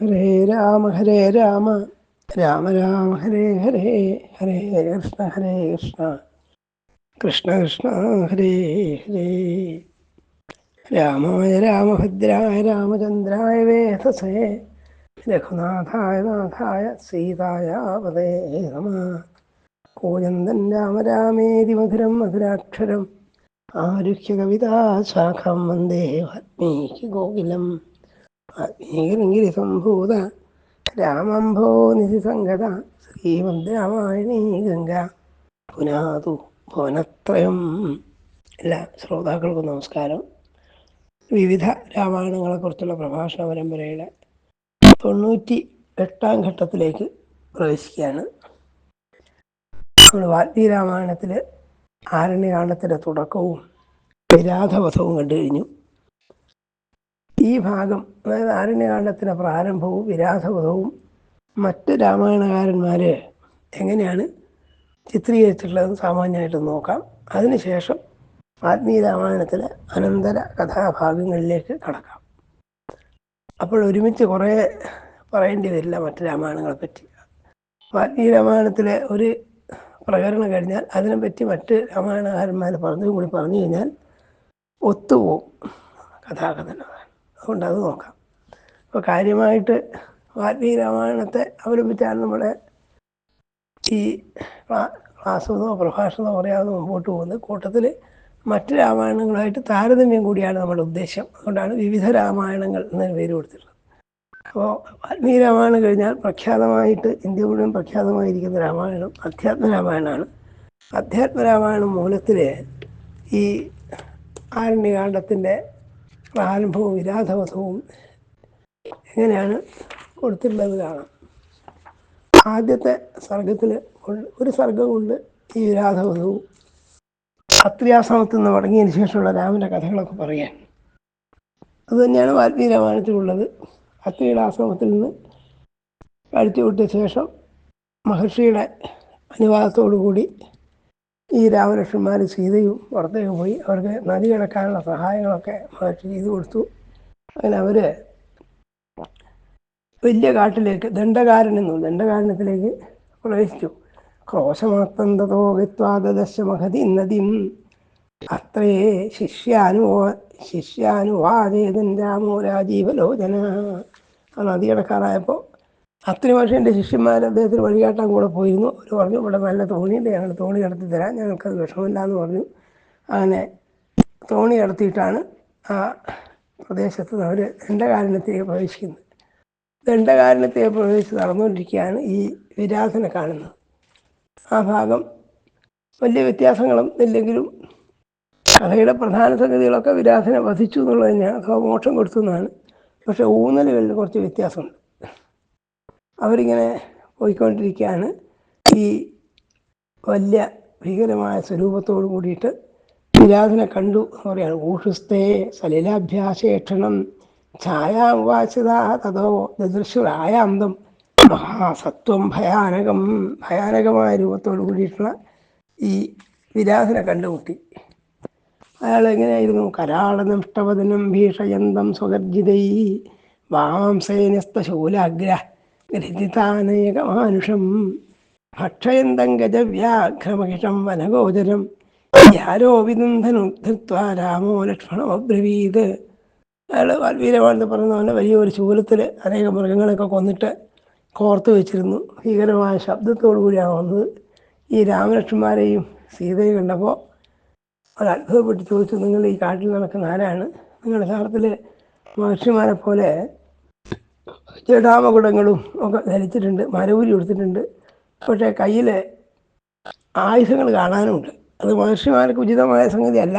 ഹരേ രാമ ഹരേ രാമ. രാമ രാമ ഹരേ ഹരേ ഹരേ കൃഷ്ണ ഹരേ കൃഷ്ണ. കൃഷ്ണ കൃഷ്ണ ഹരേ ഹരേ. രാമായ രാമഭദ്രായ രാമചന്ദ്രായ വേധസേ രഘുനാഥായ നാഥായ സീതായ പദേ നമ. കൂജന്തൻ രാമ രാമേതി മധുരം മധുരാക്ഷരം. ആരുഹ്യ കവിതാശാഖം വന്ദേ വാൽമീകി ഗോകുലം. വാൽമീകിരിങ്കിരി സംഭൂത രാമംഭോ നിധിസംഗത ശ്രീമദ് രാമായണീ ഗംഗ. പുനാതു ഭുവനത്രയം. എല്ലാ ശ്രോതാക്കൾക്കും നമസ്കാരം. വിവിധ രാമായണങ്ങളെക്കുറിച്ചുള്ള പ്രഭാഷണ പരമ്പരയുടെ തൊണ്ണൂറ്റി എട്ടാം ഘട്ടത്തിലേക്ക് പ്രവേശിക്കുകയാണ്. നമ്മൾ വാൽമീകി രാമായണത്തിൽ ആരണ്യകാണ്ഡത്തിന്റെ തുടക്കവും വിരാധവധവും കണ്ടു കഴിഞ്ഞു ഈ ഭാഗം അതായത് ആരണ്യകാണ്ഡത്തിന്റെ പ്രാരംഭവും വിരാസവധവും മറ്റ് രാമായണകാരന്മാർ എങ്ങനെയാണ് ചിത്രീകരിച്ചിട്ടുള്ളത് സാമാന്യമായിട്ട് നോക്കാം. അതിനുശേഷം ആത്മീയ രാമായണത്തിലെ അനന്തര കഥാഭാഗങ്ങളിലേക്ക് കടക്കാം. അപ്പോൾ ഒരുമിച്ച് കുറേ പറയേണ്ടി വരില്ല മറ്റ് രാമായണങ്ങളെ പറ്റി. ആത്മീയ രാമായണത്തിലെ ഒരു പ്രകരണം കഴിഞ്ഞാൽ അതിനെപ്പറ്റി മറ്റ് രാമായണകാരന്മാർ പറഞ്ഞതും കൂടി പറഞ്ഞു കഴിഞ്ഞാൽ ഒത്തുപോകും കഥാകഥനം. അതുകൊണ്ട് അത് നോക്കാം. അപ്പോൾ കാര്യമായിട്ട് വാൽമീകി രാമായണത്തെ അവലംബിച്ചാണ് നമ്മുടെ ഈ ക്ലാസ്സെന്നോ പ്രഭാഷണമോ പറയാതെ മുമ്പോട്ട് പോകുന്നത്. കൂട്ടത്തിൽ മറ്റ് രാമായണങ്ങളായിട്ട് താരതമ്യം കൂടിയാണ് നമ്മുടെ ഉദ്ദേശം. അതുകൊണ്ടാണ് വിവിധ രാമായണങ്ങൾ എന്നൊരു പേര് കൊടുത്തിട്ടുള്ളത്. അപ്പോൾ വാൽമീകി രാമായണം കഴിഞ്ഞാൽ പ്രഖ്യാതമായിട്ട് ഇന്ത്യ മുഴുവൻ പ്രഖ്യാതമായിരിക്കുന്ന രാമായണം അധ്യാത്മ രാമായണമാണ്. അധ്യാത്മ രാമായണം മൂലത്തിൽ ഈ ആരണ്യകാണ്ഡത്തിന്റെ പ്രാരംഭവും വിരാധവധവും എങ്ങനെയാണ് കൊടുത്തിട്ടുള്ളത് കാണാം. ആദ്യത്തെ സർഗത്തിൽ ഒരു സർഗം കൊണ്ട് ഈ വിരാധവധവും. അത്രിയാശ്രമത്തിൽ നിന്ന് മടങ്ങിയതിന് ശേഷമുള്ള രാമന്റെ കഥകളൊക്കെ പറയാൻ. അതുതന്നെയാണ് വാൽമീകി രാമായണത്തിലുള്ളത്. അത്രിയുടെ ആശ്രമത്തിൽ നിന്ന് കഴിച്ചു വിട്ട ശേഷം മഹർഷിയുടെ അനുവാദത്തോടു കൂടി ഈ രാമലക്ഷ്മന്മാർ സീതയും പുറത്തേക്ക് പോയി അവർക്ക് നദി കിടക്കാനുള്ള സഹായങ്ങളൊക്കെ മഹർഷി ചെയ്തു കൊടുത്തു. അങ്ങനെ അവർ വലിയ കാട്ടിലേക്ക് ദണ്ഡകാരൻ എന്നു ദണ്ഡകാരണത്തിലേക്ക് പ്രവേശിച്ചു. ക്രോശമാത്തന്തോ വിത്വാദശ മഹതി നദിം. അത്രയേ ശിഷ്യാനുവോ ശിഷ്യാനുവാദേതൻ രാമോ രാജീവലോചന. ആ നദി കിടക്കാറായപ്പോൾ വർഷം എന്റെ ശിഷ്യന്മാർ അദ്ദേഹത്തിന് വഴികാട്ടാൻ കൂടെ പോയിരുന്നു. അവർ പറഞ്ഞു ഇവിടെ നല്ല തോണിയുണ്ട് ഞങ്ങൾ തോണി കടത്തി തരാം ഞങ്ങൾക്കത് വിഷമമില്ല എന്ന് പറഞ്ഞു. അങ്ങനെ തോണി കടത്തിയിട്ടാണ് ആ പ്രദേശത്ത് അവർ ദണ്ഡകാരണത്തിലേക്ക് പ്രവേശിക്കുന്നത്. ദണ്ഡകാരണത്തിലേക്ക് പ്രവേശിച്ച് നടന്നുകൊണ്ടിരിക്കുകയാണ് ഈ വിരാസനെ കാണുന്നത്. ആ ഭാഗം വലിയ വ്യത്യാസങ്ങളും ഇല്ലെങ്കിലും കഥയുടെ പ്രധാന സംഗതികളൊക്കെ വിരാസനെ വധിച്ചു എന്നുള്ളത് തന്നെയാണ്. അഥവാ മോക്ഷം കൊടുത്തു എന്നാണ്. പക്ഷേ ഊന്നലുകളിൽ കുറച്ച് വ്യത്യാസമുണ്ട്. അവരിങ്ങനെ പോയിക്കൊണ്ടിരിക്കുകയാണ്. ഈ വലിയ ഭീകരമായ സ്വരൂപത്തോട് കൂടിയിട്ട് വിരാധനെ കണ്ടു എന്ന് പറയുകയാണ്. ഊഷുസ്തേ സലിലാഭ്യാസേക്ഷണം ഛായാവാചിത തതോ ദദൃശുരായാന്തം മഹാസത്വം ഭയാനകം. ഭയാനകമായ രൂപത്തോട് കൂടിയിട്ടുള്ള ഈ വിരാധനെ കണ്ടുമുട്ടി. അയാൾ എങ്ങനെയായിരുന്നു? കരാളനിഷ്ടവദനം ഭീഷയന്തം സ്വഗർജിതൈ വാംസേനസ്തശൂലാഗ്ര ഗ്രഥിതാനേകമാനുഷം ഭക്ഷയന്തം ഗജവ്യാഘ്രമഹിഷം വനഗോചരം. യാരോപിനന്ദനുദ്ധൃത്വ രാമോ ലക്ഷ്മണമബ്രവീത്. അയാൾ വാൽവീരമാണെന്ന് പറഞ്ഞ പോലെ വലിയൊരു ശൂലത്തിൽ അനേകം മൃഗങ്ങളൊക്കെ കൊന്നിട്ട് കോർത്ത് വെച്ചിരുന്നു. ഭീകരമായ ശബ്ദത്തോടു കൂടിയാണ് വന്നത്. ഈ രാമലക്ഷ്മന്മാരെയും സീതയും കണ്ടപ്പോൾ അവർ അത്ഭുതപ്പെട്ട് ചോദിച്ചു നിങ്ങൾ ഈ കാട്ടിൽ നടക്കുന്ന ആരാണ്? നിങ്ങൾ യഥാർത്ഥത്തിൽ മഹർഷിമാരെ പോലെ ജടാമകുടങ്ങളും ഒക്കെ ധരിച്ചിട്ടുണ്ട് മരൂരി കൊടുത്തിട്ടുണ്ട് പക്ഷേ കയ്യിൽ ആയുധങ്ങൾ കാണാനുമുണ്ട് അത് മഹർഷിമാർക്ക് ഉചിതമായ സംഗതിയല്ല.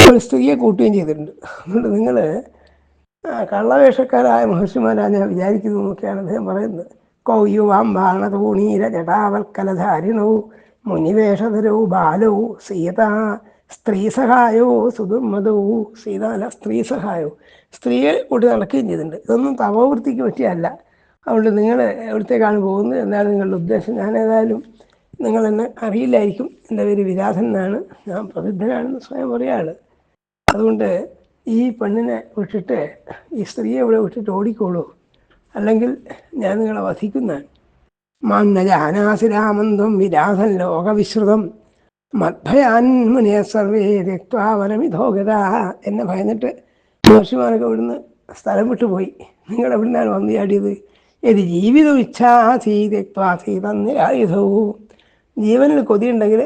ഒരു സ്ത്രീയെ കൂട്ടുകയും ചെയ്തിട്ടുണ്ട്. അതുകൊണ്ട് നിങ്ങൾ കള്ളവേഷക്കാരായ മഹർഷിമാരാണ് ഞാൻ വിചാരിക്കുന്നു എന്നൊക്കെയാണ് അദ്ദേഹം പറയുന്നത്. കൗയുവാം ബാണതൂണീര ജടാവൽക്കലധാരിണവും മുനിവേഷധരവും ബാലവും സീത സ്ത്രീ സഹായോ സുദുർമതോ സീതാല സ്ത്രീ സഹായോ സ്ത്രീയെ കൂട്ടി നടക്കുകയും ചെയ്തിട്ടുണ്ട്. ഇതൊന്നും തപോവൃത്തിക്ക് പറ്റിയല്ല. അതുകൊണ്ട് നിങ്ങൾ എവിടത്തേക്കാണ് പോകുന്നത് എന്നാണ് നിങ്ങളുടെ ഉദ്ദേശം. ഞാൻ ഏതായാലും നിങ്ങൾ എന്നെ അറിയില്ലായിരിക്കും. എന്റെ പേര് വിരാധൻ എന്നാണ്. ഞാൻ പ്രസിദ്ധനാണെന്ന് സ്വയം പറയാണ് അതുകൊണ്ട് ഈ പെണ്ണിനെ വിട്ടിട്ട് ഈ സ്ത്രീയെ ഇവിടെ വിട്ടിട്ട് ഓടിക്കോളൂ. അല്ലെങ്കിൽ ഞാൻ നിങ്ങളെ വധിക്കുന്നതാണ്. മന്ദജാനാസി രാമന്തം വിരാസൻ ലോകവിശ്രുതം. മദ്ഭയാൻ മുനിയ സർവേ രക്വാവനമിധോഗത എന്നെ ഭയന്നിട്ട് മഹർഷിമാരൊക്കെ ഇവിടുന്ന് സ്ഥലം വിട്ടുപോയി. നിങ്ങൾ എവിടുന്നാണ് വന്നു ചാടിയത് ഏത് ജീവിതം ഇച്ഛാസീ തന്നിരായുധവും ജീവനിൽ കൊതിയുണ്ടെങ്കിൽ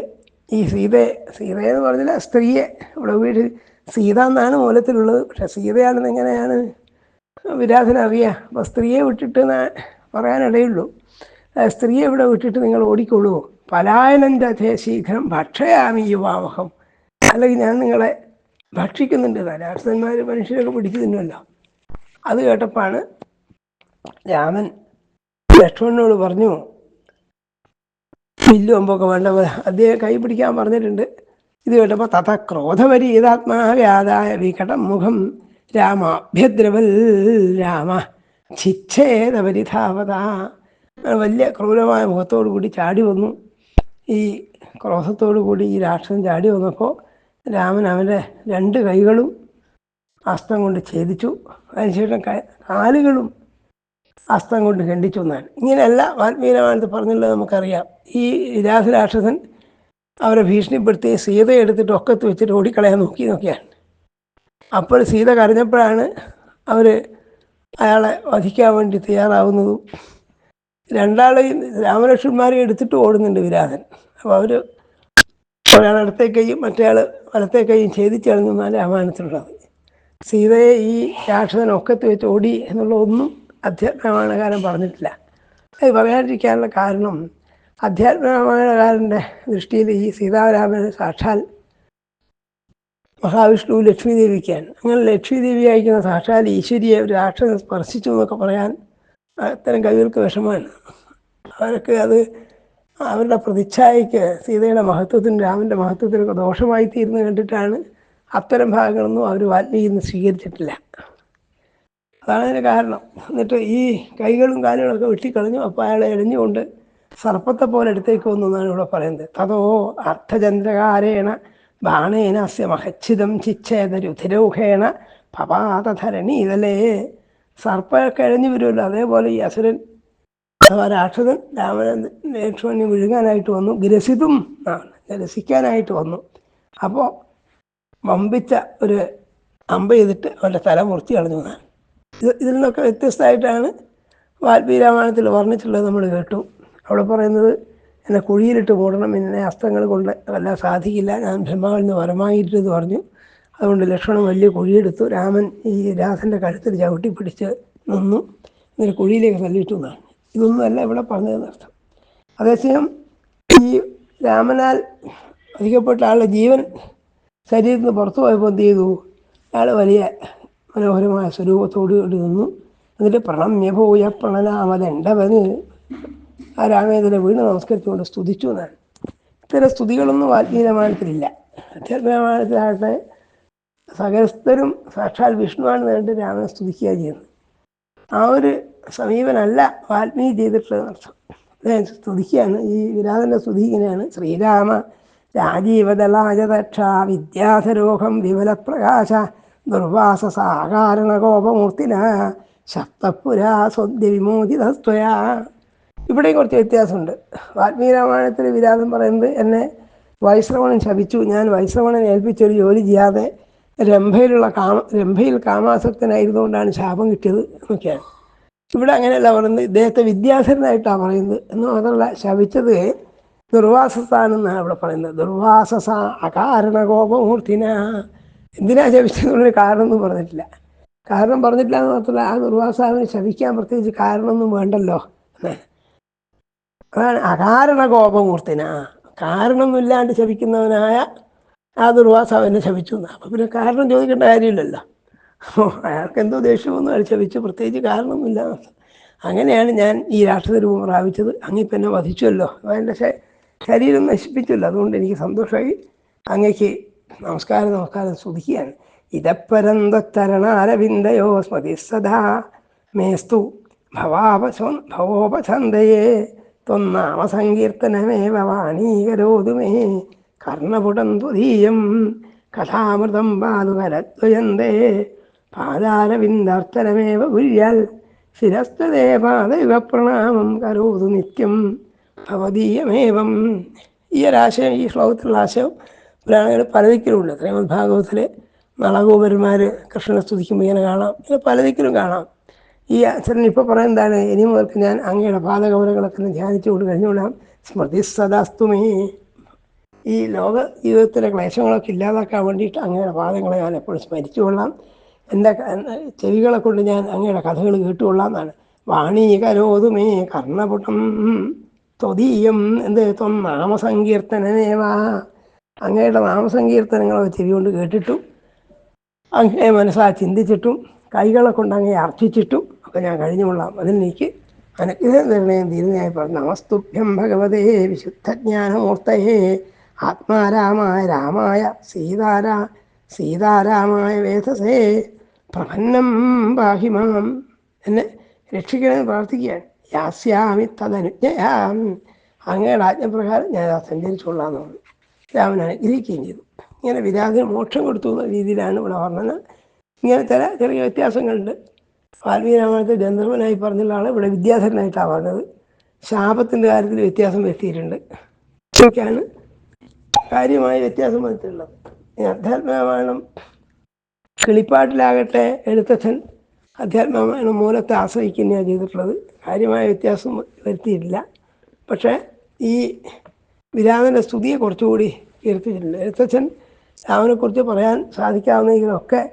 ഈ സീതയെ സീതയെന്ന് പറഞ്ഞാൽ സ്ത്രീയെ ഇവിടെ വീട് സീത എന്നാണ് മൂലത്തിലുള്ളത്. പക്ഷെ സീതയാണെന്ന് എങ്ങനെയാണ് വിരാധന അറിയാം? അപ്പോൾ സ്ത്രീയെ വിട്ടിട്ട് പറയാനിടയുള്ളൂ. സ്ത്രീയെ ഇവിടെ വിട്ടിട്ട് നിങ്ങൾ ഓടിക്കൊള്ളൂ പലായനം ചേ ശീഘ്രം ഭക്ഷയാമി യുവാമഹം അല്ലെങ്കിൽ ഞാൻ നിങ്ങളെ ഭക്ഷിക്കുന്നുണ്ട്. രാക്ഷസന്മാർ മനുഷ്യരൊക്കെ പിടിച്ചു തിന്നുമല്ലോ അത് കേട്ടപ്പോഴാണ് രാമൻ ലക്ഷ്മണനോട് പറഞ്ഞു വില്ലു അമ്പൊക്കെ വേണ്ട. അദ്ദേഹം കൈ പിടിക്കാൻ പറഞ്ഞിട്ടുണ്ട്. ഇത് കേട്ടപ്പോൾ തഥ ക്രോധപരീതാത്മാവ്യാതായ വികടം മുഖം രാമാഭ്യദ്രവൽ രാമ ഛിച്ഛേദപരിധാവത വലിയ ക്രൂരമായ മുഖത്തോടു കൂടി ചാടി വന്നു. ഈ ക്രോധത്തോടു കൂടി ഈ രാക്ഷസൻ ചാടി വന്നപ്പോൾ രാമൻ അവന്റെ രണ്ട് കൈകളും അസ്ത്രം കൊണ്ട് ഛേദിച്ചു. അതിനുശേഷം കാലുകളും അസ്ത്രം കൊണ്ട് ഖണ്ഡിച്ചു എന്നാണ്. ഇങ്ങനെയല്ല വാൽമീകമാനത്ത് പറഞ്ഞുള്ളത് നമുക്കറിയാം. ഈ രാക്ഷസൻ അവരെ ഭീഷണിപ്പെടുത്തി സീത എടുത്തിട്ട് ഒക്കത്ത് വെച്ചിട്ട് ഓടിക്കളയാൻ നോക്കി നോക്കിയാണ് അപ്പോൾ സീത കരഞ്ഞപ്പോഴാണ് അവർ അയാളെ വധിക്കാൻ വേണ്ടി തയ്യാറാവുന്നതും രണ്ടാളെയും രാമലക്ഷ്മന്മാരെ എടുത്തിട്ട് ഓടുന്നുണ്ട് വിരാധൻ അപ്പോൾ അവർ ഒരാൾ ഇടത്തെ കൈയും മറ്റേയാൾ വലത്തെ കൈയും ഛേദിച്ച് കളഞ്ഞെന്നാണ് രാമായണത്തിലുള്ളത്. സീതയെ ഈ രാക്ഷസൻ ഒക്കത്ത് വെച്ച് ഓടി എന്നുള്ള ഒന്നും അധ്യാത്മരാമായണകാരൻ പറഞ്ഞിട്ടില്ല. അത് പറയാതിരിക്കാനുള്ള കാരണം അധ്യാത്മരാമായണകാരന്റെ ദൃഷ്ടിയിൽ ഈ സീതാരാമൻ സാക്ഷാൽ മഹാവിഷ്ണു ലക്ഷ്മി ദേവിക്കാണ്. അങ്ങനെ ലക്ഷ്മി ദേവി അയക്കുന്ന സാക്ഷാൽ ഈശ്വരിയെ ഒരു രാക്ഷസൻ സ്പർശിച്ചു എന്നൊക്കെ പറയാൻ അത്തരം കവികൾക്ക് വിഷമമാണ് അവർക്ക് അത് അവരുടെ പ്രതിച്ഛായക്ക് സീതയുടെ മഹത്വത്തിനും രാമന്റെ മഹത്വത്തിനൊക്കെ ദോഷമായി തീരുന്നു കണ്ടിട്ടാണ് അത്തരം ഭാഗങ്ങളൊന്നും അവർ വാൽമീകി സ്വീകരിച്ചിട്ടില്ല. അതാണ് അതിന് കാരണം. എന്നിട്ട് ഈ കൈകളും കാലുകളൊക്കെ വെട്ടിക്കളഞ്ഞു. അപ്പോൾ അയാളെ എഴിഞ്ഞുകൊണ്ട് സർപ്പത്തെ പോലെ അടുത്തേക്ക് വന്നു ഇവിടെ പറയുന്നത്. തതോ അർത്ഥചന്ദ്രകാരേണ ബാണേന അസ്യ മഹച്ഛിതം ചിച്ഛേദ രുധിരൗഹേണ പപാതധരണീതലേ സർപ്പമൊക്കെ കഴിഞ്ഞു വരുമല്ലോ. അതേപോലെ ഈ അസുരൻ അഥവാ രാക്ഷസൻ രാമൻ ലക്ഷ്മണനെ വിഴുങ്ങാനായിട്ട് വന്നു. ഗ്രസിതും രസിക്കാനായിട്ട് വന്നു. അപ്പോൾ വമ്പിച്ച ഒരു അമ്പ ചെയ്തിട്ട് അവന്റെ തല മുറിച്ച് കളഞ്ഞു. എന്നാണ് ഇത് ഇതിൽ നിന്നൊക്കെ വ്യത്യസ്തമായിട്ടാണ് വാൽമീകി രാമായണത്തിൽ വർണിച്ചിട്ടുള്ളത് നമ്മൾ കേട്ടു. അവിടെ പറയുന്നത് എന്നെ കുഴിയിലിട്ട് മൂടണം എന്നെ അസ്ത്രങ്ങൾ കൊണ്ട് വല്ല സാധിക്കില്ല ഞാൻ ബ്രഹ്മാവിൽ നിന്ന് വരമായിട്ടെന്ന് പറഞ്ഞു. അതുകൊണ്ട് ലക്ഷ്മണൻ വലിയ കുഴിയെടുത്തു. രാമൻ ഈ രാസന്റെ കഴുത്തിൽ ചവിട്ടി പിടിച്ച് നിന്നു. എന്നിട്ട് കുഴിയിലേക്ക് തള്ളിയിട്ടു എന്നാണ്. ഇതൊന്നുമല്ല ഇവിടെ പറഞ്ഞതെന്ന് അർത്ഥം. അതേസമയം ഈ രാമനാൽ അധികപ്പെട്ട ആളുടെ ജീവൻ ശരീരത്തിൽ നിന്ന് പുറത്തു പോയപ്പോൾ എന്ത് ചെയ്തു? അയാൾ വലിയ മനോഹരമായ സ്വരൂപത്തോട് കൂടി നിന്നു. എന്നിട്ട് പ്രണമ്യ പോയ പ്രണനാമതെണ്ടവന് ആ രാമേന്ദ്രനെ വീണ് നമസ്കരിച്ചുകൊണ്ട് സ്തുതിച്ചു എന്നാണ്. ഇത്തരം സ്തുതികളൊന്നും വാൽമീകി രാമായണത്തിലില്ല അധ്യാത്മരാമായണത്തിലാകട്ടെ സകലസ്ഥരും സാക്ഷാൽ വിഷ്ണുവാണ് നേരിട്ട് രാമനെ സ്തുതിക്കുക ചെയ്യുന്നത്. ആ ഒരു സമീപനല്ല വാൽമീകി ചെയ്തിട്ടുള്ളത് അർത്ഥം സ്തുതിക്കുകയാണ്. ഈ വിരാതന്റെ സ്തുതി ഇങ്ങനെയാണ്. ശ്രീരാമ രാജീവദളാജദക്ഷ വിദ്യാധരോഹം വിമലപ്രകാശ ദുർവാസ സാകാരണ കോപമൂർത്തിന ശക്തപുരാ സ്വദ്യ വിമോചിതസ്ത്വയാ ഇവിടെയും കുറച്ച് വ്യത്യാസമുണ്ട്. വാൽമീകി രാമായണത്തിൽ വിരാതം പറയുന്നത് എന്നെ വൈശ്രവണൻ ശപിച്ചു. ഞാൻ വൈശ്രവണൻ ഏൽപ്പിച്ചൊരു ജോലി ചെയ്യാതെ രംഭയിലുള്ള കാമ രംഭയിൽ കാമാസക്തനായിരുന്നുകൊണ്ടാണ് ശാപം കിട്ടിയത് എന്നൊക്കെയാണ്. ഇവിടെ അങ്ങനെയല്ല പറയുന്നത്. ഇദ്ദേഹത്തെ വിദ്യാധരനായിട്ടാണ് പറയുന്നത്. എന്ന് മാത്രമല്ല ശപിച്ചത് ദുർവാസസ്ഥാനെന്നാണ് ഇവിടെ പറയുന്നത്. ദുർവാസസ അകാരണ കോപമൂർത്തിന എന്തിനാ ശപിച്ചതെന്നുള്ളൊരു കാരണമൊന്നും പറഞ്ഞിട്ടില്ല. കാരണം പറഞ്ഞിട്ടില്ല എന്ന് മാത്രമല്ല ആ ദുർവാസാവിന് ശപിക്കാൻ പ്രത്യേകിച്ച് കാരണമൊന്നും വേണ്ടല്ലോ എന്നാണ്. അതാണ് അകാരണ കോപമൂർത്തിന കാരണമൊന്നുമില്ലാണ്ട് ശപിക്കുന്നവനായ ആ എന്നെ ശപിച്ചു എന്നാ. അപ്പം പിന്നെ കാരണം ചോദിക്കേണ്ട കാര്യമില്ലല്ലോ. അപ്പോൾ അയാൾക്ക് എന്തോ ദേഷ്യമൊന്നും അയാൾ ശപിച്ചു. പ്രത്യേകിച്ച് കാരണമൊന്നുമില്ല. അങ്ങനെയാണ് ഞാൻ ഈ രാഷ്ട്രീയ രൂപം പ്രാപിച്ചത്. അങ്ങിപ്പം എന്നെ വധിച്ചുവല്ലോ. എന്റെ ശരീരം നശിപ്പിച്ചല്ലോ അതുകൊണ്ട് എനിക്ക് സന്തോഷമായി അങ്ങേക്ക് നമസ്കാരം നമസ്കാരം സ്തുതിക്കുകയാണ്. ഇതപ്പരന്തരണാരവിന്ദയോ സ്മതി സദാ മേസ്തു ഭവാപോ ഭവോപന്തയേ ത്വന്നാമ സങ്കീർത്തനമേവ വാണീകരോതു മേ കർണപുടം ത്വദീയം കഥാമൃതം പാതുകരദ്വയന്തേ പാദാരവിന്ദർത്തനമേവ ഗുര്യാൽ ശിരസ്തദേവാദൈവ പ്രണാമം കരോതു നിത്യം ഭവതീയമേവം. ഈ ഒരാശയം ഈ ശ്ലോകത്തിലുള്ള ആശയം പുരാണങ്ങൾ പലതിക്കലുണ്ട്. ശ്രീമദ് ഭാഗവതത്തിലെ നളഗോപന്മാർ കൃഷ്ണനെ സ്തുതിക്കുമ്പോൾ ഇങ്ങനെ കാണാം. ഇങ്ങനെ പലതിക്കലും കാണാം. ഈ അച്ഛൻ ഇപ്പോൾ പറയുന്നതാണ് ഇനി മുതൽക്ക് ഞാൻ അങ്ങയുടെ പാദകമലങ്ങളൊക്കെ ധ്യാനിച്ചുകൊണ്ട് കഴിഞ്ഞുകൊള്ളാം. സ്മൃതി സദാസ്തുമേ ഈ ലോക ജീവിതത്തിലെ ക്ലേശങ്ങളൊക്കെ ഇല്ലാതാക്കാൻ വേണ്ടിയിട്ട് അങ്ങയുടെ പാദങ്ങളെ ഞാൻ എപ്പോഴും സ്മരിച്ചുകൊള്ളാം എന്റെ ചെവികളെ കൊണ്ട് ഞാൻ അങ്ങയുടെ കഥകൾ കേട്ടുകൊള്ളാം എന്നാണ് വാണി കരോതുമേ കർണപുട്ടം ത്വതീയം എന്ത് ത്വം നാമസങ്കീർത്തനേവാ അങ്ങയുടെ നാമസങ്കീർത്തനങ്ങളൊക്കെ ചെവി കൊണ്ട് കേട്ടിട്ടും. അങ്ങേ മനസ്സാ ചിന്തിച്ചിട്ടും. കൈകളെ കൊണ്ട് അങ്ങയെ അർച്ചിച്ചിട്ടും. അപ്പം ഞാൻ കഴിഞ്ഞുകൊള്ളാം അതിനെനിക്ക് അനുഗ്രഹം തരണേ തീരുന്നതായി പറഞ്ഞു. നമസ്തുഭ്യം ഭഗവതേ വിശുദ്ധജ്ഞാനമൂർത്തയേ ആത്മാരാമായ രാമായ സീതാരാ സീതാരാമായ വേദസേ പ്രപന്നം പാഹിമാം എന്നെ രക്ഷിക്കണമെന്ന് പ്രാർത്ഥിക്കുകയാണ് യാസ്യാമി തദനുജ്ഞയാം. അങ്ങയുടെ ആജ്ഞപ്രകാരം ഞാൻ ആ സഞ്ചരിച്ചുകൊള്ളാമെന്ന് പറഞ്ഞു. രാമൻ അനുഗ്രഹിക്കുകയും ചെയ്തു. ഇങ്ങനെ വിരാഗിന് മോക്ഷം കൊടുത്തു എന്ന രീതിയിലാണ് ഇവിടെ വർണന. ഇങ്ങനെ ചില ചെറിയ വ്യത്യാസങ്ങളുണ്ട്. വാൽമീകി രാമായണത്തിൽ ഗന്ധർവനായി പറഞ്ഞുള്ള ആൾ ഇവിടെ വിദ്യാധരനായിട്ടാണ് പറഞ്ഞത്. ശാപത്തിന്റെ കാര്യത്തിൽ വ്യത്യാസം വരുത്തിയിട്ടുണ്ട്. ഇതൊക്കെയാണ് കാര്യമായ വ്യത്യാസം വന്നിട്ടുള്ളത്. ഈ അധ്യാത്മരാമായണം കിളിപ്പാട്ടിലാകട്ടെ എഴുത്തച്ഛൻ അധ്യാത്മരാമായണം മൂലത്തെ ആശ്രയിക്കുകയാണ് ചെയ്തിട്ടുള്ളത്. കാര്യമായ വ്യത്യാസം വരുത്തിയിട്ടില്ല. പക്ഷേ ഈ വിരാമന്റെ സ്തുതിയെ കുറച്ചുകൂടി ഉയർത്തിയിട്ടുണ്ട്. എഴുത്തച്ഛൻ രാമനെക്കുറിച്ച് പറയാൻ സാധിക്കാവുന്നെങ്കിലൊക്കെ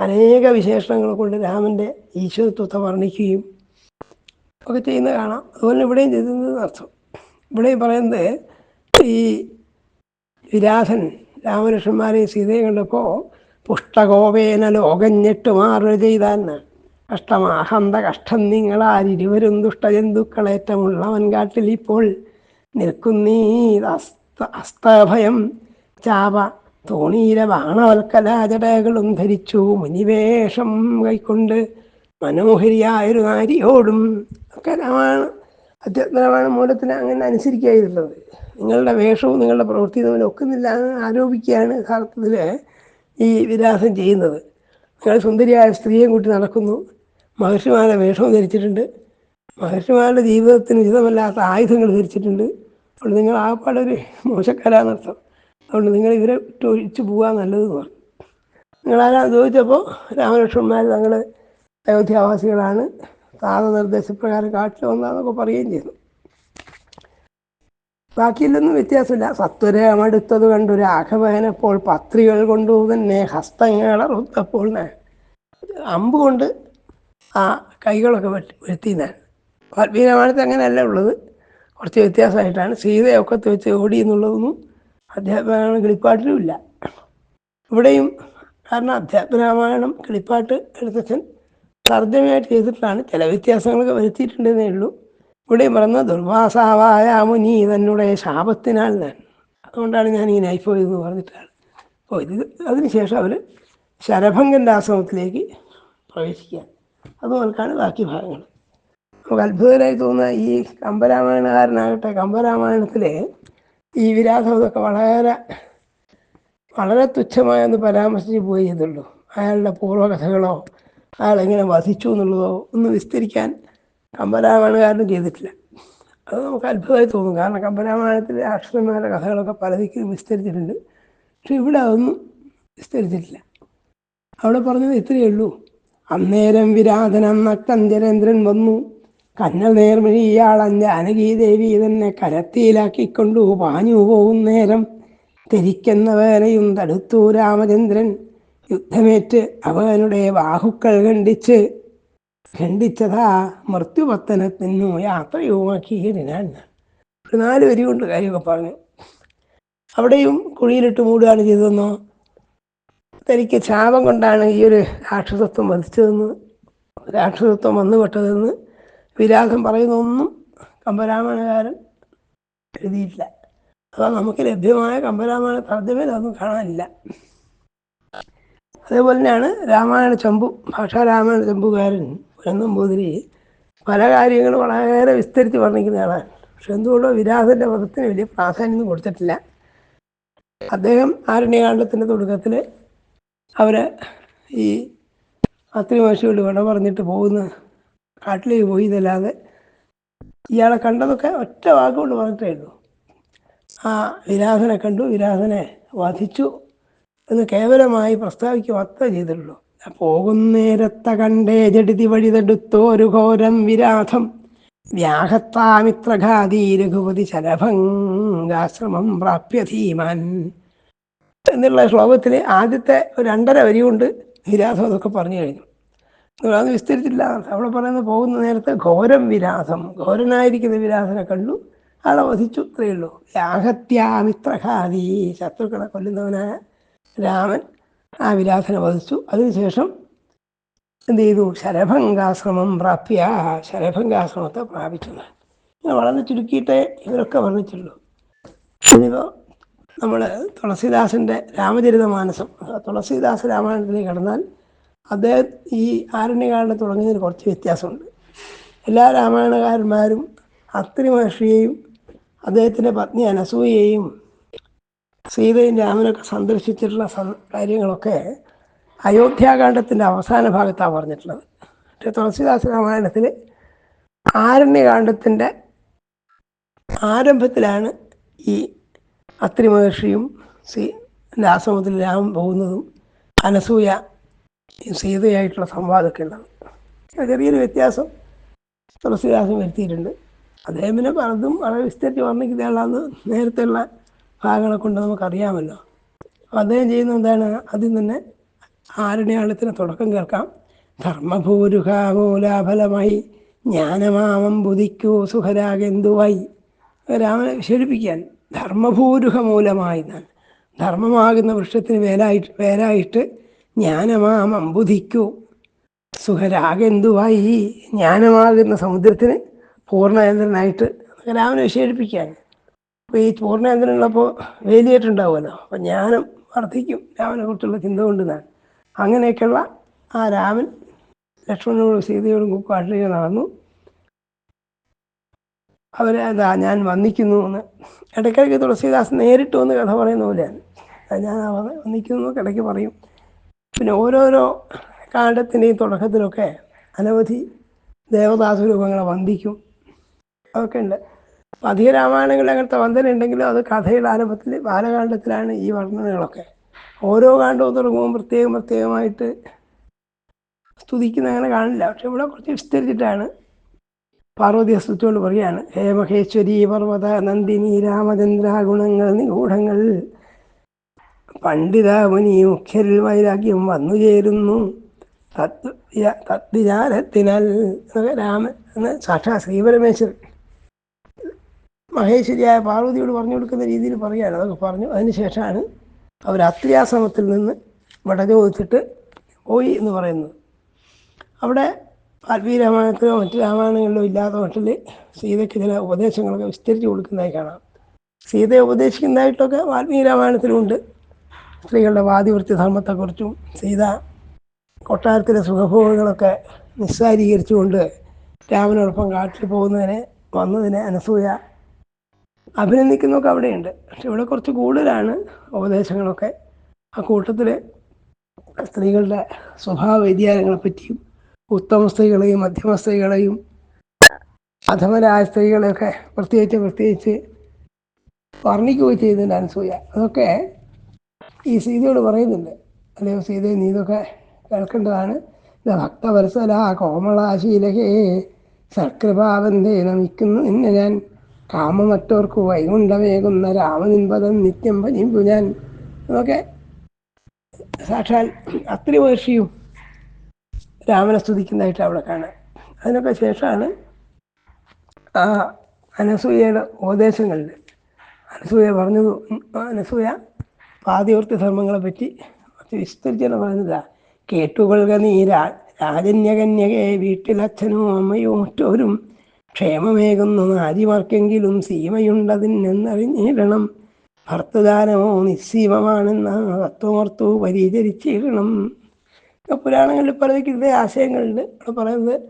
അനേക വിശേഷണങ്ങൾ കൊണ്ട് രാമന്റെ ഈശ്വരത്വത്തെ വർണിക്കുകയും ഒക്കെ ചെയ്യുന്നത് കാണാം. അതുപോലെ ഇവിടെയും ചെയ്തതെന്ന് അർത്ഥം ഇവിടെയും പറയുന്നത് ഈ വിരാധൻ രാമലക്ഷ്മന്മാരെയും സീതയെ കണ്ടപ്പോൾ പുഷ്ടകോപേന ലോകം മാറുക ചെയ്താന്ന്. കഷ്ടമാഹന്ത കഷ്ടം നിങ്ങളാരിരുവരും ദുഷ്ടജന്തുക്കളേറ്റമുള്ളവൻ കാട്ടിൽ ഇപ്പോൾ നിൽക്കുന്നീ അസ്ത അസ്തഭയം. ചാപ തോണീര ബാണവൽക്കലാജടകളും ധരിച്ചു മുനിവേഷം കൈക്കൊണ്ട് മനോഹരിയായൊരു നാരിയോടും ഒക്കെ രാമായണം അധ്യാത്മരാമായണ മൂലത്തിന് അങ്ങനെ അനുസരിക്കുകയായിരുന്നത് നിങ്ങളുടെ വേഷവും നിങ്ങളുടെ പ്രവൃത്തിയും തമ്മിൽ ഒക്കുന്നില്ല എന്ന് ആരോപിക്കുകയാണ് യഥാർത്ഥത്തിൽ ഈ വിലാസം ചെയ്യുന്നത്. നിങ്ങൾ സുന്ദരിയായ സ്ത്രീയെ കൂട്ടി നടക്കുന്നു. മഹർഷിമാരുടെ വേഷവും ധരിച്ചിട്ടുണ്ട്. മഹർഷിമാരുടെ ജീവിതത്തിന് ഉചിതമല്ലാത്ത ആയുധങ്ങൾ ധരിച്ചിട്ടുണ്ട്. അതുകൊണ്ട് നിങ്ങൾ ആകപ്പാടൊരു മോശക്കാരാന്നർത്ഥം അതുകൊണ്ട് നിങ്ങൾ ഇവരെ ഒഴിച്ചു പോകാൻ നല്ലതെന്ന് പറഞ്ഞു നിങ്ങളാരാ ചോദിച്ചപ്പോൾ രാമലക്ഷ്മന്മാർ തങ്ങൾ അയോധ്യാവാസികളാണ്. താത നിർദ്ദേശപ്രകാരം കാട്ടിൽ വന്നാന്നൊക്കെ പറയുകയും ചെയ്തു. ബാക്കിയിലൊന്നും വ്യത്യാസമില്ല. സത്വരമടുത്തത് കണ്ടു രാഘവനപ്പോൾ പത്രികൾ കൊണ്ടു തന്നെ ഹസ്തങ്ങളറുത്തപ്പോൾ അമ്പ് കൊണ്ട് ആ കൈകളൊക്കെ വെട്ടി വെട്ടിന്നാണ് പത്മീരാമായണത്തിൽ അങ്ങനെയല്ല ഉള്ളത്. കുറച്ച് വ്യത്യാസമായിട്ടാണ്. സീതയൊക്കെ വെച്ച് ഓടി എന്നുള്ളതൊന്നും അധ്യാപകമാണ് കിളിപ്പാട്ടിലും ഇല്ല ഇവിടെയും കാരണം അധ്യാത്മരാമായണം കിളിപ്പാട്ട് എഴുത്തച്ഛൻ തർജമയായിട്ട് ചെയ്തിട്ടാണ് ചില വ്യത്യാസങ്ങളൊക്കെ വരുത്തിയിട്ടുണ്ടെന്നേ ഉള്ളൂ. ഇവിടെ പറഞ്ഞ ദുർവാസാവായ മുനി തന്നെ ശാപത്തിനാൽ ഞാൻ. അതുകൊണ്ടാണ് ഞാൻ ഈ നൈഫോയെന്ന് പറഞ്ഞിട്ടാണ് അപ്പോൾ ഇത് അതിനുശേഷം അവർ ശരഭംഗന്റെ ആശ്രമത്തിലേക്ക് പ്രവേശിക്കുക അതുപോലെക്കാണ് ബാക്കി ഭാഗങ്ങൾ നമുക്ക് അത്ഭുതമായി തോന്നുന്ന ഈ കമ്പരാമായണകാരനാകട്ടെ കമ്പരാമായണത്തിലെ ഈ വിരാധമൊക്കെ വളരെ വളരെ തുച്ഛമായൊന്ന് പരാമർശിച്ച് പോയി ചെയ്തുള്ളൂ. അയാളുടെ പൂർവകഥകളോ അയാളെങ്ങനെ വധിച്ചു എന്നുള്ളതോ ഒന്നും വിസ്തരിക്കാൻ കമ്പരാമായണകാരനും ചെയ്തിട്ടില്ല. അത് നമുക്ക് അത്ഭുതമായി തോന്നും. കാരണം കമ്പരാമായണത്തിലെ അക്ഷരന്മാരുടെ കഥകളൊക്കെ പലതിക്കും വിസ്തരിച്ചിട്ടുണ്ട്. പക്ഷെ ഇവിടെ അതൊന്നും വിസ്തരിച്ചിട്ടില്ല. അവിടെ പറഞ്ഞത് ഇത്രയേ ഉള്ളൂ. അന്നേരം വിരാധന നക്കഞ്ചരേന്ദ്രൻ വന്നു. കന്നൽ നേർമിഴി ഇയാളഞ്ഞ അനകീദേവി തന്നെ കരത്തിയിലാക്കിക്കൊണ്ടു പാഞ്ഞു പോകും നേരം തെരിക്കുന്നവരെയും തടുത്തു രാമചന്ദ്രൻ. യുദ്ധമേറ്റ് അവനുടെ ബാഹുക്കൾ ഖണ്ഡിച്ച് ഖണ്ഡിച്ചതാ മൃത്യുപത്തനത്തിനു യാത്രയുമാക്കിയതിനാൽ ഒരു നാല് വരി കൊണ്ട് കാര്യമൊക്കെ പറഞ്ഞു. അവിടെയും കുഴിയിലിട്ട് മൂടുകയാണ് ചെയ്തതെന്നോ? തനിക്ക് ശാപം കൊണ്ടാണ് ഈ ഒരു രാക്ഷസത്വം വധിച്ചതെന്ന് രാക്ഷസത്വം വന്നുപെട്ടതെന്ന് വിരാഗം പറയുന്നൊന്നും കമ്പരാമായണകാരൻ എഴുതിയിട്ടില്ല. അതാ നമുക്ക് ലഭ്യമായ കമ്പരാമായണ തർജമയിൽ അതൊന്നും കാണാനില്ല. അതേപോലെ തന്നെയാണ് രാമായണ ചമ്പു ഭാഷാ രാമായണ ചമ്പുകാരൻ നമ്പൂതിരി പല കാര്യങ്ങളും വളരെ വിസ്തരിച്ച് വർണിക്കുന്നയാളാണ് പക്ഷെ എന്തുകൊണ്ടോ വിരാസന്റെ പദത്തിന് വലിയ പ്രാധാന്യം കൊടുത്തിട്ടില്ല. അദ്ദേഹം ആരണ്യകാണ്ഡത്തിന്റെ തുടക്കത്തിൽ അവർ ഈ അത്രി മഹർഷിയോട് വിട പറഞ്ഞിട്ട് പോകുന്ന കാട്ടിലേക്ക് പോയി എന്നല്ലാതെ ഇയാളെ കണ്ടതൊക്കെ ഒറ്റ വാക്കുകൊണ്ട് പറഞ്ഞിട്ടേ ഉള്ളൂ. ആ വിരാഹനെ കണ്ടു വിരാഹനെ വധിച്ചു. എന്ന് കേവലമായി പ്രസ്താവിക്കുക മാത്രമേ ചെയ്തിട്ടുള്ളൂ. പോകുന്നേരത്ത കണ്ടേ ജഡിതി വഴിതെടുത്തോരു ഘോരം വിരാധം. വ്യാഹത്താമിത്രഘാതി രഘുപതി ശലഭംഗാശ്രമം പ്രാപ്യ ധീമാൻ. എന്നുള്ള ശ്ലോകത്തിൽ ആദ്യത്തെ ഒരു രണ്ടര വരി കൊണ്ട് വിരാധം അതൊക്കെ പറഞ്ഞു കഴിഞ്ഞു. അത് വിസ്തരിച്ചില്ല അവിടെ പറയുന്നത് പോകുന്ന നേരത്തെ ഘോരം വിരാധം. ഘോരനായിരിക്കുന്ന വിരാധനെ കണ്ടു. ആളെ വധിച്ചു ഇത്രയേ ഉള്ളൂ. വ്യാഹത്യാമിത്രഘാതി. ശത്രുക്കളെ കൊല്ലുന്നവനായ രാമൻ ആ വിലാസനെ വധിച്ചു അതിനുശേഷം എന്ത് ചെയ്തു? ശരഭംഗാശ്രമം പ്രാപ്യ ശരഭംഗാശ്രമത്തെ പ്രാപിച്ചു ഇങ്ങനെ വളരെ ചുരുക്കിയിട്ടേ ഇവരൊക്കെ വർണിച്ചുള്ളൂ ഇനിയിപ്പോൾ നമ്മൾ തുളസീദാസിന്റെ രാമചരിത മാനസം തുളസീദാസ് രാമായണത്തിലേക്ക് കടന്നാൽ അദ്ദേഹം ഈ ആരണ്യകാരനെ തുടങ്ങിയതിന് കുറച്ച് വ്യത്യാസമുണ്ട്. എല്ലാ രാമായണകാരന്മാരും അത്രി മഹർഷിയെയും അദ്ദേഹത്തിന്റെ പത്നി അനസൂയയെയും സീതയും രാമനൊക്കെ സന്ദർശിച്ചിട്ടുള്ള കാര്യങ്ങളൊക്കെ അയോധ്യാകാന്ഡത്തിന്റെ അവസാന ഭാഗത്താണ് പറഞ്ഞിട്ടുള്ളത്. പക്ഷേ തുളസിദാസ രാമായണത്തിൽ ആരണ്യകാന്ഡത്തിന്റെ ആരംഭത്തിലാണ് ഈ അത്രി മഹർഷിയും സീ ആശ്രമത്തിൽ രാമൻ പോകുന്നതും അനസൂയ സീതയായിട്ടുള്ള സംവാദമൊക്കെ ഉള്ളത്. ചെറിയൊരു വ്യത്യാസം തുളസിദാസൻ വരുത്തിയിട്ടുണ്ട്. അദ്ദേഹം പിന്നെ പലതും വളരെ വിസ്തരിച്ച് വർണിക്കുന്നതാണെന്ന് നേരത്തെയുള്ള ഭാഗങ്ങളെ കൊണ്ട് നമുക്കറിയാമല്ലോ. അദ്ദേഹം ചെയ്യുന്ന എന്താണ്? ആദ്യം തന്നെ ആരണ്യാളത്തിന് തുടക്കം കേൾക്കാം. ധർമ്മഭൂരുഹാമൂലാഫലമായി ജ്ഞാനമാമം ബുധിക്കൂ സുഖരാഗെന്തുവായി രാമനെ വിശേഷിപ്പിക്കാൻ ധർമ്മഭൂരുഹ മൂലമായി എന്നാണ് ധർമ്മമാകുന്ന വൃക്ഷത്തിന് വേലായിട്ട് വേലായിട്ട് ജ്ഞാനമാമം ബുധിക്കൂ സുഖരാഗെന്തുവായി ജ്ഞാനമാകുന്ന സമുദ്രത്തിന് പൂർണചന്ദ്രനായിട്ട് രാമനെ വിശേഷിപ്പിക്കാൻ അപ്പോൾ ഈ പൂർണചന്ദ്രനുള്ളപ്പോൾ വേലിയേറ്റുണ്ടാവുമല്ലോ. അപ്പോൾ ജ്ഞാനം വർദ്ധിക്കും. രാമനെ കുറിച്ചുള്ള ചിന്ത കൊണ്ട് ഞാൻ. അങ്ങനെയൊക്കെയുള്ള ആ രാമൻ ലക്ഷ്മണനോടും സീതയോടും കാട്ടിലേക്ക് നടന്നു. അവരെ എന്താ ഞാൻ വന്നിക്കുന്നു എന്ന് ഇടയ്ക്കിടയ്ക്ക് തുളസീദാസ് നേരിട്ട് വന്ന് കഥ പറയുന്ന പോലെയാണ്. ഞാൻ വന്നിക്കുന്നു ഇടയ്ക്ക് പറയും. പിന്നെ ഓരോരോ കാണ്ഡത്തിന്റെയും തുടക്കത്തിലൊക്കെ അനവധി ദേവദാസ രൂപങ്ങളെ വന്ദിക്കും. അതൊക്കെ ഉണ്ട്. അപ്പം അധിക രാമായണങ്ങളിൽ അങ്ങനത്തെ വന്ദന ഉണ്ടെങ്കിലും അത് കഥയുടെ ആരംഭത്തിൽ ബാലകാണ്ഡത്തിലാണ് ഈ വർണനകളൊക്കെ. ഓരോ കാണ്ഡവും തുടങ്ങുമ്പോൾ പ്രത്യേകം പ്രത്യേകമായിട്ട് സ്തുതിക്കുന്ന അങ്ങനെ കാണില്ല. പക്ഷെ ഇവിടെ കുറച്ച് വിസ്തരിച്ചിട്ടാണ് പാർവതി സ്തുതിച്ചുകൊണ്ട് പറയാണ് ഹേ മഹേശ്വരി പർവത നന്ദിനി രാമചന്ദ്ര ഗുണങ്ങൾ നിഗൂഢങ്ങൾ. പണ്ഡിത മുനി മുഖ്യരിൽ വൈരാഗ്യം വന്നു ചേരുന്നു. തത്വ തദ്വിചാരത്തിനാൽ എന്നൊക്കെ രാമൻ സാക്ഷാ ശ്രീപരമേശ്വരൻ മഹേശ്വരിയായ പാർവതിയോട് പറഞ്ഞു കൊടുക്കുന്ന രീതിയിൽ പറയുകയാണ്. അതൊക്കെ പറഞ്ഞു. അതിന് ശേഷമാണ് അവർ അത്രിയാശ്രമത്തിൽ നിന്ന് വടചോദിച്ചിട്ട് പോയി എന്ന് പറയുന്നത്. അവിടെ ആത്മീയ രാമായണത്തിലോ മറ്റ് രാമായണങ്ങളിലോ ഇല്ലാത്ത മട്ടിൽ സീതയ്ക്ക് ചില ഉപദേശങ്ങളൊക്കെ വിസ്തരിച്ച് കൊടുക്കുന്നതായി കാണാം. സീതയെ ഉപദേശിക്കുന്നതായിട്ടൊക്കെ വാൽമീകി രാമായണത്തിലുമുണ്ട് സ്ത്രീകളുടെ വാദിവൃത്തി ധർമ്മത്തെക്കുറിച്ചും സീത കൊട്ടാരത്തിലെ സുഖഭോഗങ്ങളൊക്കെ നിസ്സാരീകരിച്ചുകൊണ്ട് രാമനോടൊപ്പം കാട്ടിൽ പോകുന്നതിനെ വന്നതിനെ അനസൂയ അഭിനന്ദിക്കുന്നതൊക്കെ അവിടെയുണ്ട്. പക്ഷെ ഇവിടെ കുറച്ച് കൂടുതലാണ് ഉപദേശങ്ങളൊക്കെ. ആ കൂട്ടത്തിൽ സ്ത്രീകളുടെ സ്വഭാവ വ്യതിയാനങ്ങളെ പറ്റിയും ഉത്തമ സ്ത്രീകളെയും മധ്യമ സ്ത്രീകളെയും അധമരായ സ്ത്രീകളെയൊക്കെ പ്രത്യേകിച്ച് പ്രത്യേകിച്ച് വർണിക്കുകയും ചെയ്യുന്നുണ്ട് അനസൂയ. അതൊക്കെ ഈ സീതയോട് പറയുന്നുണ്ട്. അല്ലയോ സീത നീ ഇതൊക്കെ കേൾക്കേണ്ടതാണ്. ഭക്തവത്സല കോമളാശീലഹേ സർക്കൃപാവന്തേ നമിക്കുന്നു നിന്നെ ഞാൻ കാമമറ്റോർക്ക് വൈകുണ്ഠമേകുന്ന രാമനിൻപദം നിത്യം പനിമ്പു ഞാൻ. എന്നൊക്കെ സാക്ഷാൽ അത്രി മഹർഷിയും രാമനെ സ്തുതിക്കുന്നതായിട്ട് അവിടെ കാണാം. അതിനൊക്കെ ശേഷമാണ് ആ അനസൂയയുടെ ഉപദേശങ്ങളിൽ അനസൂയ പറഞ്ഞത് അനസൂയ പാതിവൃത്തി ധർമ്മങ്ങളെ പറ്റി വിസ്തരിച്ചാണ് പറയുന്നത്. കേട്ടുകൊള്ളുക നീ രാജന്യകന്യകെ വീട്ടിലച്ഛനും അമ്മയും മറ്റോരും ക്ഷേമമേകുന്നു നാരിമാർക്കെങ്കിലും സീമയുണ്ടതിനെന്നറിഞ്ഞിടണം. ഭർത്തദാനമോ നിസ്സീമമാണെന്ന തത്വമർത്തു പരിചരിച്ചിടണം. പുരാണങ്ങളിൽ ഇതേ ആശയങ്ങളുണ്ട്. അവിടെ പറയുന്നത്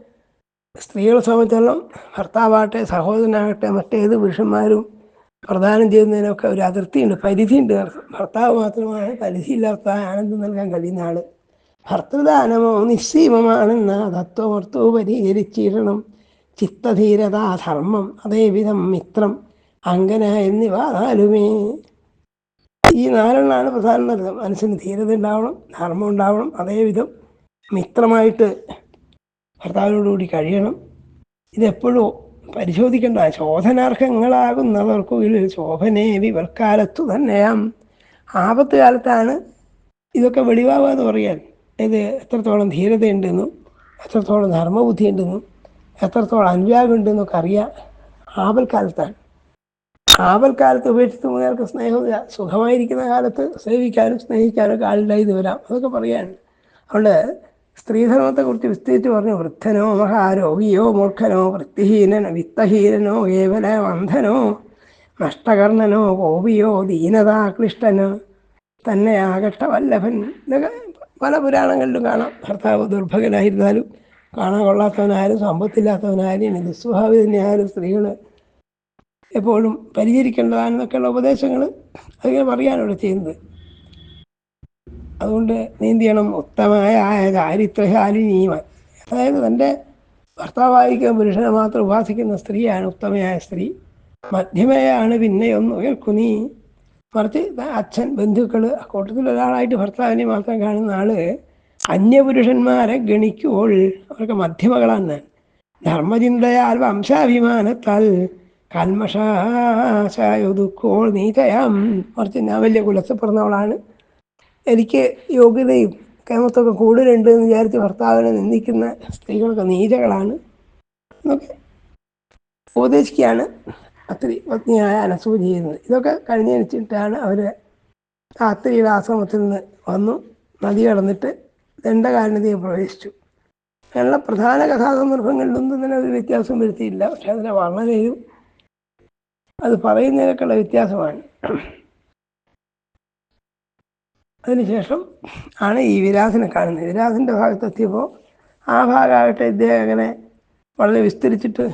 സ്ത്രീകളെ സംബന്ധിച്ചോളം ഭർത്താവാകട്ടെ സഹോദരനാകട്ടെ മറ്റേത് പുരുഷന്മാരും പ്രദാനം ചെയ്യുന്നതിനൊക്കെ ഒരു അതിർത്തിയുണ്ട് പരിധിയുണ്ട്. ഭർത്താവ് മാത്രമാണ് പരിധിയില്ലാത്ത ആനന്ദം നൽകാൻ കഴിയുന്ന ആൾ ഭർത്തൃദാനമോ നിസ്സീമമാണെന്ന തത്വമർത്തു പരിഹരിച്ചിടണം ചിത്തധീരത ധർമ്മം അതേവിധം മിത്രം അങ്കന എന്നിവ നാലുമേ ഈ നാലെണ്ണമാണ് പ്രധാന മനസ്സിന് ധീരത ഉണ്ടാവണം ധർമ്മം ഉണ്ടാവണം അതേവിധം മിത്രമായിട്ട് ഭർത്താവിനോടുകൂടി കഴിയണം. ഇതെപ്പോഴും പരിശോധിക്കേണ്ട ശോധനാർഹങ്ങളാകുന്നവർക്കുള്ളിൽ ശോഭനേ വിവർക്കാലത്തു തന്നെയാം. ആപത്ത് കാലത്താണ് ഇതൊക്കെ വെളിവാകുക എന്ന് പറയാൻ. ഇത് എത്രത്തോളം ധീരതയുണ്ടെന്നും എത്രത്തോളം ധർമ്മബുദ്ധി ഉണ്ടെന്നും എത്രത്തോളം അനുരാഗമുണ്ട് എന്നൊക്കെ അറിയാം ആവൽക്കാലത്താണ് ആവൽക്കാലത്ത് ഉപേക്ഷിച്ച് മുതൽക്ക് സ്നേഹമില്ല സുഖമായിരിക്കുന്ന കാലത്ത് സേവിക്കാനും സ്നേഹിക്കാനും ഒക്കെ ആളില്ലായി വരാം. അതൊക്കെ പറയാനുണ്ട് അതുകൊണ്ട് സ്ത്രീധർമ്മത്തെക്കുറിച്ച് വിസ്തരിച്ച് പറഞ്ഞു. വൃദ്ധനോ മഹാരോഗിയോ മൂർഖനോ വൃത്തിഹീനനോ വിത്തഹീനനോ കേവല വന്ധനോ നഷ്ടകർണനോ കോപിയോ ദീനതാക്ലിഷ്ടനോ തന്നെ ആകട്ട വല്ലഭൻ. ഇതൊക്കെ പല പുരാണങ്ങളിലും കാണാം. ഭർത്താവ് ദുർഭകനായിരുന്നാലും കാണാൻ കൊള്ളാത്തവനായാലും സമ്പത്തില്ലാത്തവനായാലും ഇനി ദുസ്വഭാവി തന്നെയായാലും സ്ത്രീകൾ എപ്പോഴും പരിചരിക്കേണ്ടതാണെന്നൊക്കെയുള്ള ഉപദേശങ്ങൾ അതിങ്ങനെ പറയാനിവിടെ ചെയ്യുന്നത്. അതുകൊണ്ട് നീന്തിയണം ഉത്തമമായ ചാരിത്രശാലിനീമ അതായത് തന്റെ ഭർത്താവായിരിക്കുന്ന പുരുഷനെ മാത്രം ഉപാസിക്കുന്ന സ്ത്രീയാണ് ഉത്തമയായ സ്ത്രീ. മധ്യമയാണ് പിന്നെ ഒന്ന് നീ. മറിച്ച് അച്ഛൻ ബന്ധുക്കൾ കൂട്ടത്തിൽ ഒരാളായിട്ട് ഭർത്താവിനെ മാത്രം കാണുന്ന ആൾ അന്യപുരുഷന്മാരെ ഗണിക്കുമ്പോൾ അവർക്ക് മധ്യമകളാണ്. ധർമ്മചിന്തയാൽ വംശാഭിമാനത്താൽ കൽമഷായൊതുക്കോൾ നീതയാം മറിച്ച് ഞാൻ വലിയ കുലസപ്പെടുന്നവളാണ് എനിക്ക് യോഗ്യതയും കേമത്തൊക്കെ കൂടുതലുണ്ട് എന്ന് വിചാരിച്ച് ഭർത്താവിനെ നിന്ദിക്കുന്ന സ്ത്രീകളൊക്കെ നീചകളാണ്. എന്നൊക്കെ ഉപദേശിക്കുകയാണ് അത്രി പത്നിയായ അനസൂ ചെയ്യുന്നത്. ഇതൊക്കെ കഴിഞ്ഞിട്ടാണ് അവർ അത്രിയുടെ ആശ്രമത്തിൽ നിന്ന് വന്നു നദി കടന്നിട്ട് ദണ്ഡകാരനദിയെ പ്രവേശിച്ചു. അങ്ങനെയുള്ള പ്രധാന കഥാസന്ദർഭങ്ങളിലൊന്നും തന്നെ ഒരു വ്യത്യാസം വരുത്തിയില്ല. പക്ഷെ അതിന്റെ വളരെയും അത് പറയുന്നതിനൊക്കെയുള്ള വ്യത്യാസമാണ്. അതിനുശേഷം ആണ് ഈ വിരാസിനെ കാണുന്നത്. വിരാസിന്റെ ഭാഗത്തെത്തിയപ്പോൾ ആ ഭാഗമായിട്ട് ഇദ്ദേഹം അങ്ങനെ വളരെ വിസ്തരിച്ചിട്ട്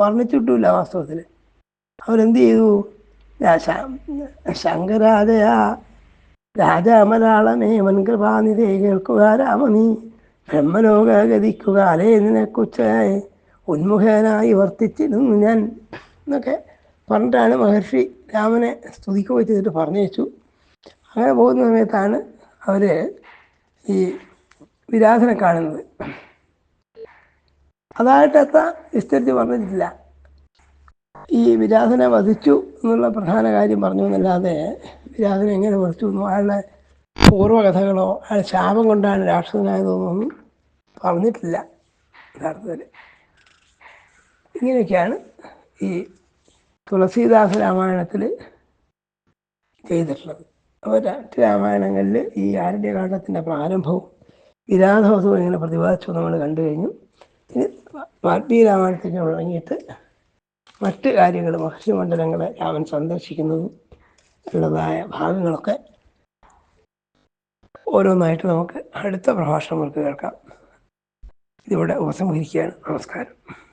വർണിച്ചിട്ടില്ല വാസ്തവത്തിൽ. അവരെന്ത് ചെയ്തു? ശങ്കരാജയ രാജാമലാളമേ വൻകൃപാനിധേ കേൾക്കുക രാമനീ അലേ നിനക്കുച്ചായി ഉന്മുഖനായി വർത്തിച്ചിരുന്നു ഞാൻ. എന്നൊക്കെ പറഞ്ഞിട്ടാണ് മഹർഷി രാമനെ സ്തുതിക്കുകയോ ചെയ്തിട്ട് പറഞ്ഞയച്ചു. അങ്ങനെ പോകുന്ന സമയത്താണ് അവർ ഈ വിരാധനെ കാണുന്നത്. അതായിട്ട് എത്ര വിസ്തരിച്ച് പറഞ്ഞിട്ടില്ല. ഈ വിരാധനെ വധിച്ചു എന്നുള്ള പ്രധാന കാര്യം പറഞ്ഞു എന്നല്ലാതെ വിരാധനെ എങ്ങനെ എന്നും അയാളുടെ പൂർവകഥകളോ അയാൾ ശാപം കൊണ്ടാണ് രാക്ഷസനായതൊന്നും പറഞ്ഞിട്ടില്ല യഥാർത്ഥത്തിൽ ഇങ്ങനെയൊക്കെയാണ് ഈ തുളസീദാസ രാമായണത്തിൽ ചെയ്തിട്ടുള്ളത്. അപ്പോൾ രണ്ട് രാമായണങ്ങളിൽ ഈ ആരണ്യകാണ്ഡത്തിന്റെ പ്രാരംഭവും വിരാധവസവും ഇങ്ങനെ പ്രതിപാദിച്ചു നമ്മൾ കണ്ടു കഴിഞ്ഞു. ഇനി വാൽമീകി രാമായണത്തിലേക്ക് തുടങ്ങിയിട്ട് മറ്റ് കാര്യങ്ങൾ മഹർഷി മണ്ഡലങ്ങളെ രാമൻ സന്ദർശിക്കുന്നതും ഉള്ളതായ ഭാഗങ്ങളൊക്കെ ഓരോന്നായിട്ട് നമുക്ക് അടുത്ത പ്രഭാഷണം നമുക്ക് കേൾക്കാം. ഇതിവിടെ ഉപസംഹരിക്കുകയാണ്. നമസ്കാരം.